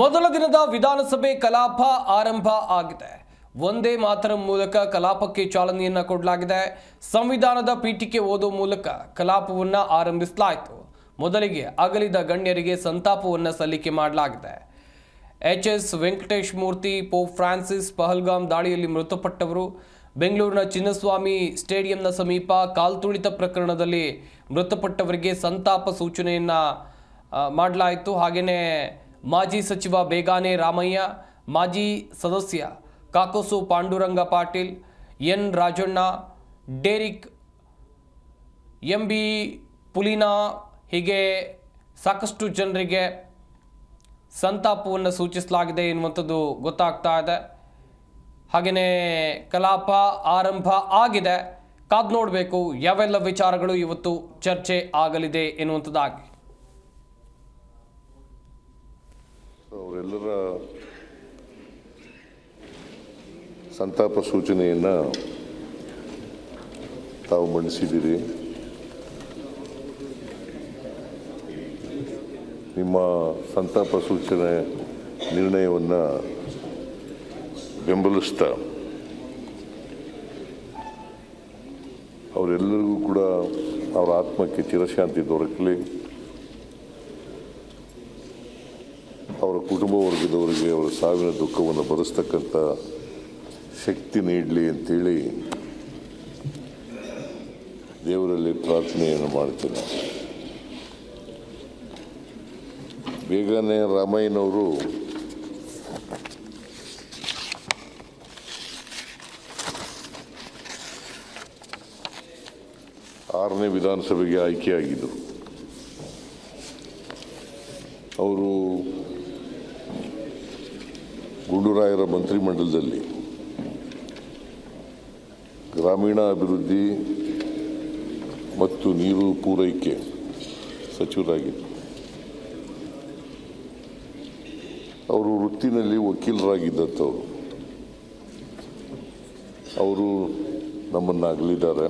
ಮೊದಲ ದಿನದ ವಿಧಾನಸಭೆ ಕಲಾಪ ಆರಂಭ ಆಗಿದೆ. ಒಂದೇ ಮಾತರ ಮೂಲಕ ಕಲಾಪಕ್ಕೆ ಚಾಲನೆಯನ್ನ ಕೊಡಲಾಗಿದೆ. ಸಂವಿಧಾನದ ಪೀಠಿಕೆ ಓದುವ ಮೂಲಕ ಕಲಾಪವನ್ನ ಆರಂಭಿಸಲಾಯಿತು. ಮೊದಲಿಗೆ ಅಗಲಿದ ಗಣ್ಯರಿಗೆ ಸಂತಾಪವನ್ನ ಸಲ್ಲಿಕೆ ಮಾಡಲಾಗಿದೆ. H S Venkatesh Murthy, Pope Francis Pahalgam ದಾಳಿಯಲ್ಲಿ ಮೃತಪಟ್ಟವರು. ಬೆಂಗಳೂರಿನ ಚಿನ್ನಸ್ವಾಮಿ ಸ್ಟೇಡಿಯಂನ ಸಮೀಪ ಕಾಲ್ತುಳಿತ ಪ್ರಕರಣದಲ್ಲಿ ಮೃತಪಟ್ಟವರಿಗೆ ಸಂತಾಪ ಸೂಚನೆಯನ್ನ ಮಾಡಲಾಯಿತು. ಹಾಗೆಯೇ ಮಾಜಿ ಸಚಿವ ಬೇಗಾನೆ ರಾಮಯ್ಯ, ಮಾಜಿ ಸದಸ್ಯ ಕಾಕೋಸು Panduranga Patil, N Rajanna, Derick M B Fullinfaw ಹೀಗೆ ಸಾಕಷ್ಟು ಜನರಿಗೆ ಸಂತಾಪವನ್ನು ಸೂಚಿಸಲಾಗಿದೆ ಎನ್ನುವಂಥದ್ದು ಗೊತ್ತಾಗ್ತಾ ಇದೆ. ಹಾಗೆಯೇ ಕಲಾಪ ಆರಂಭ ಆಗಿದೆ. ಕಾದ್ ನೋಡಬೇಕು, ಯಾವೆಲ್ಲ ವಿಚಾರಗಳು ಇವತ್ತು ಚರ್ಚೆ ಆಗಲಿದೆ ಎನ್ನುವಂಥದ್ದಾಗಿ. ಅವರೆಲ್ಲರ ಸಂತಾಪ ಸೂಚನೆಯನ್ನು ತಾವು ಮಂಡಿಸಿದ್ದೀರಿ. ನಿಮ್ಮ ಸಂತಾಪ ಸೂಚನೆ ನಿರ್ಣಯವನ್ನು ಬೆಂಬಲಿಸ್ತಾ ಅವರೆಲ್ಲರಿಗೂ ಕೂಡ ಅವರ ಆತ್ಮಕ್ಕೆ ಚಿರಶಾಂತಿ ದೊರಕಲಿ ಅವರ ಕುಟುಂಬ ವರ್ಗದವರಿಗೆ ಅವರ ಸಾವಿನ ದುಃಖವನ್ನು ಭರಿಸ್ತಕ್ಕಂಥ ಶಕ್ತಿ ನೀಡಲಿ ಅಂತೇಳಿ ದೇವರಲ್ಲಿ ಪ್ರಾರ್ಥನೆಯನ್ನು ಮಾಡ್ತೇನೆ. ಬೇಗನೆ ರಾಮಯ್ಯನವರು ಆರನೇ ವಿಧಾನಸಭೆಗೆ ಆಯ್ಕೆಯಾಗಿದ್ದರು ಅವರು ಗುಂಡೂರಾಯರ ಮಂತ್ರಿಮಂಡಲದಲ್ಲಿ ಗ್ರಾಮೀಣ ಅಭಿವೃದ್ಧಿ ಮತ್ತು ನೀರು ಪೂರೈಕೆ ಸಚಿವರಾಗಿದ್ದರು. ಅವರು ವೃತ್ತಿನಲ್ಲಿ ವಕೀಲರಾಗಿದ್ದಂಥವ್ರು ಅವರು ನಮ್ಮನ್ನು ಅಗಲಿದ್ದಾರೆ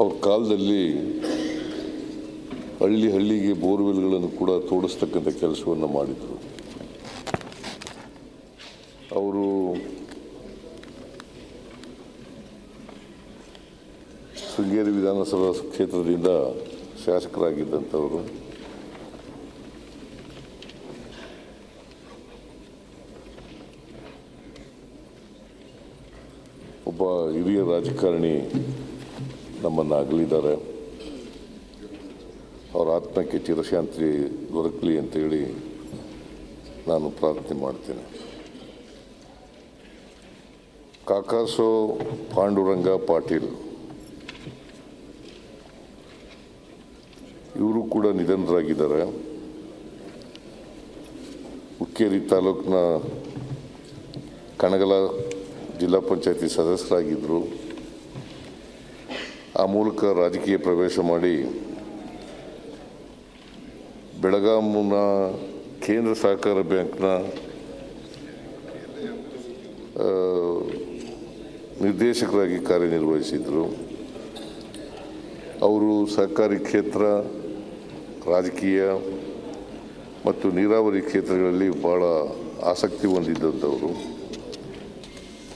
ಅವ್ರ ಕಾಲದಲ್ಲಿ ಹಳ್ಳಿ ಹಳ್ಳಿಗೆ ಬೋರ್ವೆಲ್ಗಳನ್ನು ಕೂಡ ತೋಡಿಸ್ತಕ್ಕಂಥ ಕೆಲಸವನ್ನು ಮಾಡಿದರು. ಅವರು ಶೃಂಗೇರಿ ವಿಧಾನಸಭಾ ಕ್ಷೇತ್ರದಿಂದ ಶಾಸಕರಾಗಿದ್ದಂಥವರು. ಒಬ್ಬ ಹಿರಿಯ ರಾಜಕಾರಣಿ ನಮ್ಮನ್ನು ಅಗಲಿದ್ದಾರೆ ಅವರ ಆತ್ಮಕ್ಕೆ ಚಿರಶಾಂತಿ ದೊರಕಲಿ ಅಂತೇಳಿ ನಾನು ಪ್ರಾರ್ಥನೆ ಮಾಡ್ತೇನೆ. ಕಾಕಾಸೋ ಪಾಂಡುರಂಗ ಪಾಟೀಲ್. ಇವರು ಕೂಡ ನಿಧನರಾಗಿದ್ದಾರೆ. ಹುಕ್ಕೇರಿ ತಾಲೂಕಿನ ಕಣಗಲ ಜಿಲ್ಲಾ ಪಂಚಾಯತಿ ಸದಸ್ಯರಾಗಿದ್ದರು ಆ ಮೂಲಕ ರಾಜಕೀಯ ಪ್ರವೇಶ ಮಾಡಿ ಬೆಳಗಾಮನ ಕೇಂದ್ರ ಸಹಕಾರ ಬ್ಯಾಂಕ್ನ ಆ, ನಿರ್ದೇಶಕರಾಗಿ ಕಾರ್ಯನಿರ್ವಹಿಸಿದರು. ಅವರು ಸರ್ಕಾರಿ ಕ್ಷೇತ್ರ, ರಾಜಕೀಯ ಮತ್ತು ನೀರಾವರಿ ಕ್ಷೇತ್ರಗಳಲ್ಲಿ ಭಾಳ ಆಸಕ್ತಿ ಹೊಂದಿದ್ದಂಥವರು.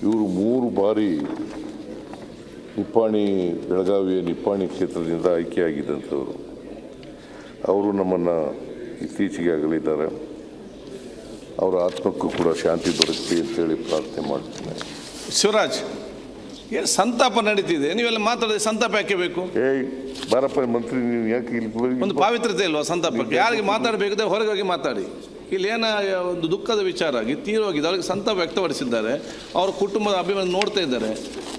ಇವರು ಮೂರು ಬಾರಿ ನಿಪ್ಪಾಣಿ, ಬೆಳಗಾವಿಯ ನಿಪ್ಪಾಣಿ ಕ್ಷೇತ್ರದಿಂದ ಆಯ್ಕೆಯಾಗಿದ್ದಂಥವರು. ಅವರು ನಮ್ಮನ್ನು ಇತ್ತೀಚೆಗೆ ಆಗಲಿದ್ದಾರೆ. ಅವರ ಆತ್ಮಕ್ಕೂ ಕೂಡ ಶಾಂತಿ ದೊರಕಲಿ ಅಂತೇಳಿ ಪ್ರಾರ್ಥನೆ ಮಾಡ್ತೇನೆ. ಶಿವರಾಜ್ ಏನು ಸಂತಾಪ ನಡೀತಿದೆ? ನೀವೆಲ್ಲ ಮಾತಾಡಿದ್ರೆ ಸಂತಾಪ ಯಾಕೆ ಬೇಕು? ಏಯ್ ಬಾರಪ್ಪ ಮಂತ್ರಿ ನೀವು ಯಾಕೆ ಇಲ್ಲಿ ಒಂದು ಪಾವಿತ್ರತೆ ಇಲ್ವಾ ಸಂತಾಪಕ್ಕೆ? ಯಾರಿಗೆ ಮಾತಾಡಬೇಕಿದ್ರೆ ಹೊರಗೆ ಹೋಗಿ ಮಾತಾಡಿ. ಇಲ್ಲಿ ಏನ ಒಂದು ದುಃಖದ ವಿಚಾರ ಆಗಿ ತೀರೋಗಿದೆ ಅವ್ರಿಗೆ ಸಂತಾಪ ವ್ಯಕ್ತಪಡಿಸಿದ್ದಾರೆ. ಅವ್ರ ಕುಟುಂಬದ ಅಭಿಮಾನ ನೋಡ್ತಾ ಇದ್ದಾರೆ.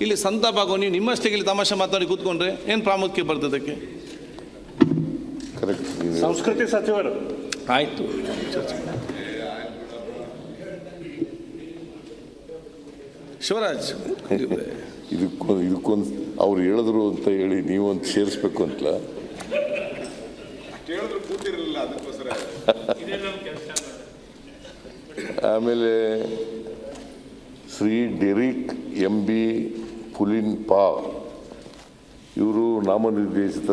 ಇಲ್ಲಿ ಸಂತಾಪ ಆಗೋ ನೀವು ನಿಮ್ಮಷ್ಟೇ ಇಲ್ಲಿ ತಮಾಷೆ ಮಾತಾಡಿ ಕೂತ್ಕೊಂಡ್ರೆ ಏನು ಪ್ರಾಮುಖ್ಯ ಬರ್ತದಕ್ಕೆ ಕರೆಕ್ಟ್ ನೀವು ಸಂಸ್ಕೃತಿ ಸಚಿವರು. ಆಯಿತು. ಶಿವರಾಜ್ ಇದಕ್ಕೊಂದು ಇದಕ್ಕೊಂದು ಅವ್ರು ಹೇಳಿದ್ರು ಅಂತ ಹೇಳಿ ನೀವೊಂದು ಸೇರಿಸ್ಬೇಕು ಅಂತಲ್ಲ? ಆಮೇಲೆ Shri Derick M B Fullinfaw ಇವರು ನಾಮನಿರ್ದೇಶಿತ